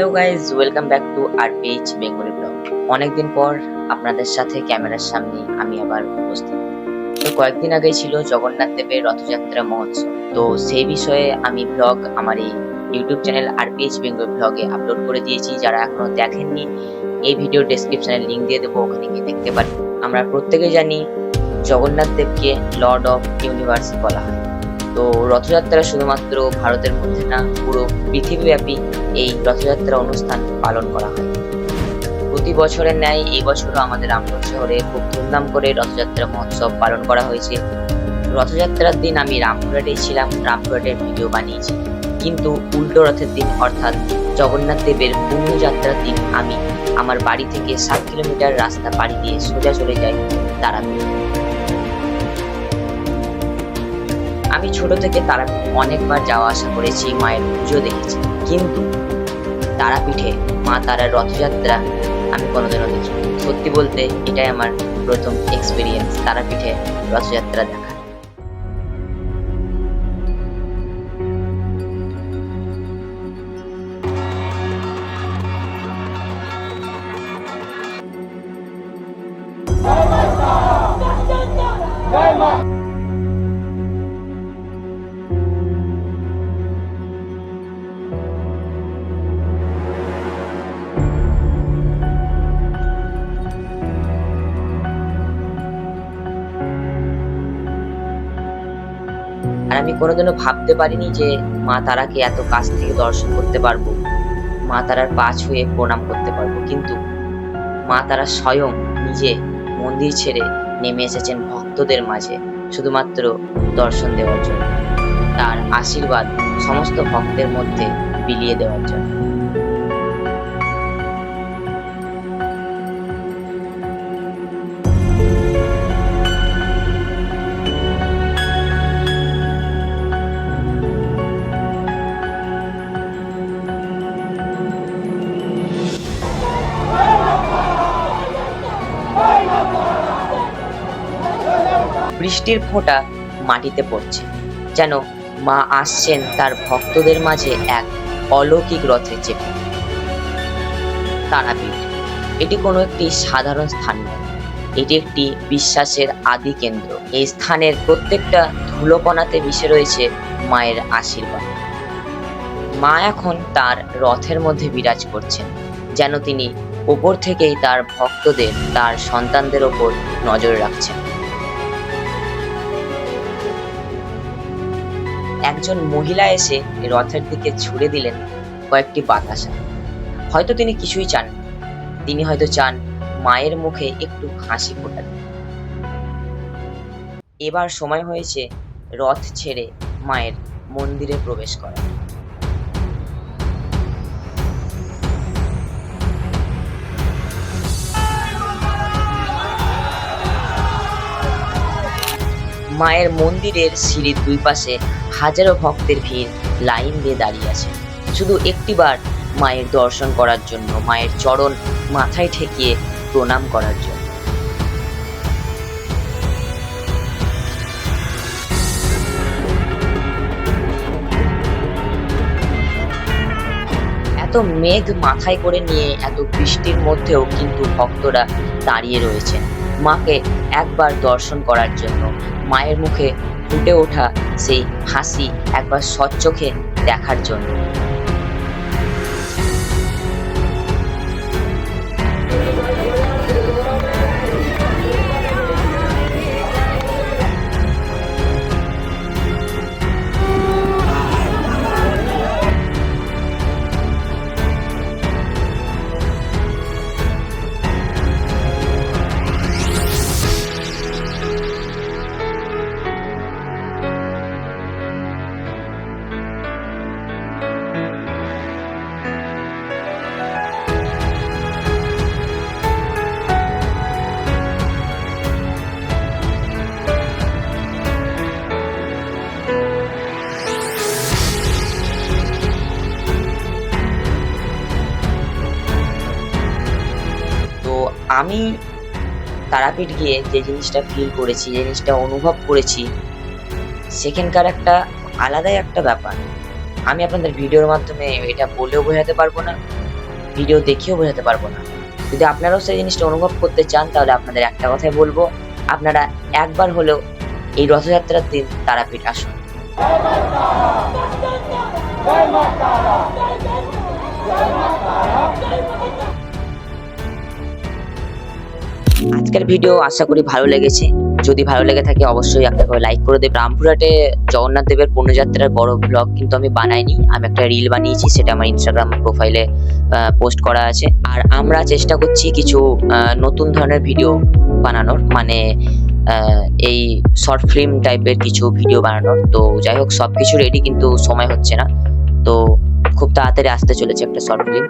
Hello guys welcome back to R page Bengali blog অনেকদিন পর আপনাদের সাথে ক্যামেরার সামনে আমি আবার উপস্থিত। তো কয়েকদিন আগে ছিল জগন্নাথ দেবের রথযাত্রা মহোৎসব। তো সেই বিষয়ে আমি ব্লগ আমার এই YouTube channel R page Bengal ব্লগে আপলোড করে দিয়েছি। যারা এখনও দেখেননি, এই ভিডিও ডেসক্রিপশনে লিংক দিয়ে দেবো, ওখানে গিয়ে দেখতে পারেন। আমরা প্রত্যেকে জানি জগন্নাথ দেবকে লর্ড অফ ইউনিভার্স বলা হয়। তো রথযাত্রা শুধুমাত্র ভারতের মধ্যে না, পুরো পৃথিবীব্যাপী এই রথযাত্রা অনুষ্ঠান পালন করা হয়। প্রতি বছরের ন্যায় এই বছরও আমাদের রামপুর শহরে খুব ধুমধাম করে রথযাত্রা মহোৎসব পালন করা হয়েছে। রথযাত্রার দিন আমি রামপুরহাটেই ছিলাম, রামপুরহাটের ভিডিও বানিয়েছি। কিন্তু উল্টো রথের দিন অর্থাৎ জগন্নাথ দেবের পুণ্যযাত্রার দিন আমি আমার বাড়ি থেকে সাত কিলোমিটার রাস্তা পাড়ি দিয়ে সোজা চলে যাই তারাপীঠ। আমি ছোট থেকে তারাপীঠ অনেকবার যাওয়া আসা করেছি, মায়ের পুজো দেখেছি। কিন্তু তারাপীঠে মা তারার রথযাত্রা আমি কোনোদিনও দেখি সত্যি বলতে এটাই আমার প্রথম এক্সপিরিয়েন্স তারাপীঠে রথযাত্রা দেখা। আমি কোনোদিনও ভাবতে পারিনি যে মা তারাকে এত কাছ থেকে দর্শন করতে পারব। মা তারার পা ছুঁয়ে প্রণাম করতে পারব। কিন্তু মা তারা স্বয়ং নিজে মন্দির ছেড়ে নেমে এসেছেন ভক্তদের মাঝে, শুধুমাত্র দর্শন দেওয়ার জন্য। তার আশীর্বাদ সমস্ত ভক্তের মধ্যে বিলিয়ে দেওয়ার জন্য। বৃষ্টির ফোঁটা মাটিতে পড়ছে। যেন মা আসছেন তার ভক্তদের মাঝে এক অলৌকিক রথে চেপে। তারাপীঠ, এটি কোনো একটি সাধারণ স্থান নয়। এটি একটি বিশ্বাসের আদি কেন্দ্র। এই স্থানের প্রত্যেকটা ধুলোকণাতে মিশে রয়েছে মায়ের আশীর্বাদ। মা এখন তার রথের মধ্যে বিরাজ করছেন, যেন তিনি ওপর থেকেই তার ভক্তদের, তার সন্তানদের ওপর নজর রাখছেন। একজন মহিলা এসে রথের দিকে ছুড়ে দিলেন কয়েকটি বাতাসা। হয়তো তিনি কিছুই চান তিনি হয়তো চান মায়ের মুখে একটু হাসি ফোটাতে। এবার সময় হয়েছে রথ ছেড়ে মায়ের মন্দিরে প্রবেশ করা মায়ের মন্দিরের সিঁড়ির দুই পাশে হাজারো ভক্তের ভিড় লাইন দিয়ে দাঁড়িয়ে আছে। শুধু একটিবার মায়ের দর্শন করার জন্য, মায়ের চরণ মাথায় ঠেকিয়ে প্রণাম করার জন্য। এত মেঘ মাথায় করে নিয়ে, এত বৃষ্টির মধ্যেও কিন্তু ভক্তরা দাঁড়িয়ে রয়েছেন। মাকে একবার দর্শন করার জন্য। মায়ের মুখে ফুটে ওঠা সেই হাসি একবার সচ্চোখে দেখার জন্য। আমি তারাপীঠ গিয়ে যে জিনিসটা ফিল করেছি, যে জিনিসটা অনুভব করেছি, সেখানকার একটা আলাদাই একটা ব্যাপার। আমি আপনাদের ভিডিওর মাধ্যমে এটা বলেও বোঝাতে পারব না, ভিডিও দেখেও বোঝাতে পারব না। যদি আপনারাও সেই জিনিসটা অনুভব করতে চান, তাহলে আপনাদের একটা কথাই বলব, আপনারা একবার হলেও এই রথযাত্রার দিন তারাপীঠ আসুন। আজকের ভিডিও আশা করি ভালো লেগেছে। যদি ভালো লেগে থাকে অবশ্যই একটা করে লাইক করে দেবে রামপুরহাটে জগন্নাথ দেবের পুণ্যযাত্রার বড় ব্লগ কিন্তু আমি বানাইনি। আমি একটা রিল বানিয়েছি, সেটা আমার ইনস্টাগ্রাম প্রোফাইলে পোস্ট করা আছে। আর আমরা চেষ্টা করছি কিছু নতুন ধরনের ভিডিও বানানোর। মানে এই শর্ট ফিল্ম টাইপের কিছু ভিডিও বানানোর। তো যাই হোক সব কিছু রেডি কিন্তু সময় হচ্ছে না। তো খুব তাড়াতাড়ি আসতে চলেছে একটা শর্ট ফিল্ম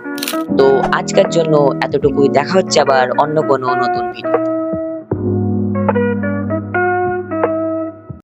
তো আজকের জন্য এতটুকুই। দেখা হচ্ছে আবার অন্য কোনো নতুন ভিডিও